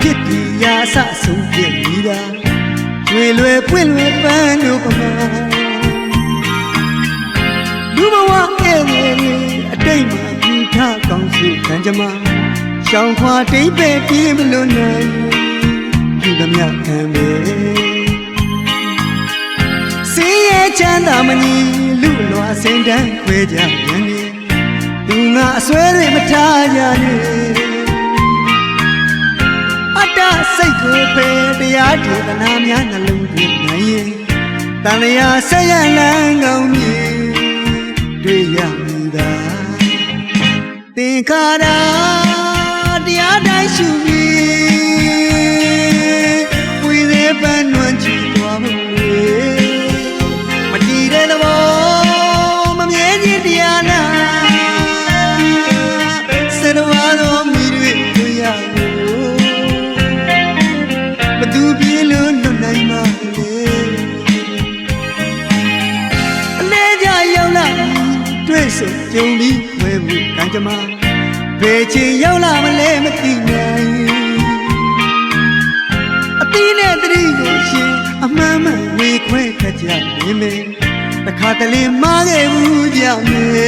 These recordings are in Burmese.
ဖြစ်ဒီရာဆဆုံးပြနေတာကျွေလွယ်ပွင့်လွယ်ပန်းတို့ပမာလူဘဝရဲ့အတိတ်မှာယူထားကောင်းစုခံကြမှာရှောင်းခွာတိတ်ပဲပြေးမလို့နိုင်ဒီသမျှခံပဲစေးရဲ့ချမ်းသာမညီလူလွာစင်တန်းခွဲကြပြန်နေသူငါအစွဲတွေမထားကြနဲ့ စိတ်ကိုပဲတရားဒေသနာများနှလုံးသွင်းနိုင်ရင်တန်လျာဆက်ရလန်းကောင်းမြင်တွေ့ရမည်သာသင်္ခါရတရား ရောက်လာတွေ့ဆုံကြုံပြီးဝဲမှုကံကြမ္မာဘယ်ချင်ရောက်လာမလဲမသိနိုင်အတီးနဲ့တတိကိုရှင်အမှန်မှန်ဝေခွဲခတ်ကြနေမယ်တခါတလေမားခဲ့ဘူးကြမယ်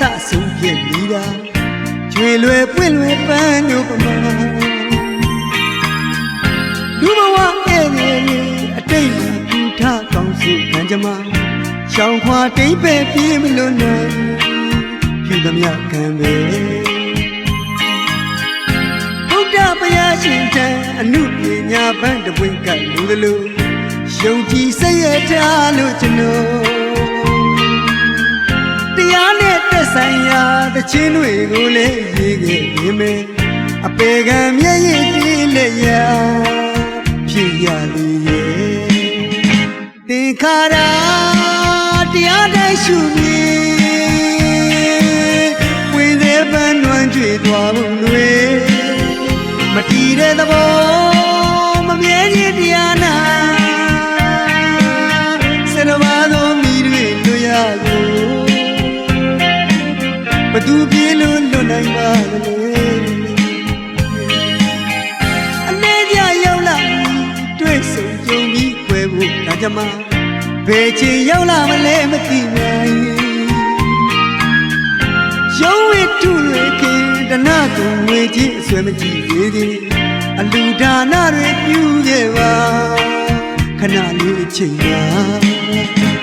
ရာဆဆုံးပြနေတာကျွေလွယ်ပွင့်လွယ်ပန်းတို့ပမာလူဘဝရဲ့နေအတိတ်မှာပူထားကောင်းစုခံကြမှာရှောင်းခွာတိတ်ပဲပြေးမလို့နိုင်ဖြူသမျှခံပဲဘုရားဘုရားရှင်တန်အနုပညာပန်းတပွင့်ကလူသလိုယုံကြည်စိတ်ရထားလို့ကျွန်တော်တရားနဲ့တက် ဆိုင်ရာတခြင်းတွေကိုလည်းရေးခဲ့နေမယ်အပေကံမျက်ရည်ကြည်လက်ရာဖြစ်ရလေရဲ့သင်္ခါရတရားတိုင်းရှုမြင်ဝင်သေးပန်းနွမ်းကြွေသွားဖို့တွေမတည်တဲ့သဘော ကြမှာဘယ်ချင်ရောက်လာမလဲမသိနိုင်ရုံးဝိတုတွေခင်တနာကိုငွေကြီးအစွဲမကြည့်သေးသေးအလူဒါနတွေပြုခဲ့ပါခဏလေးအချိန်ပါ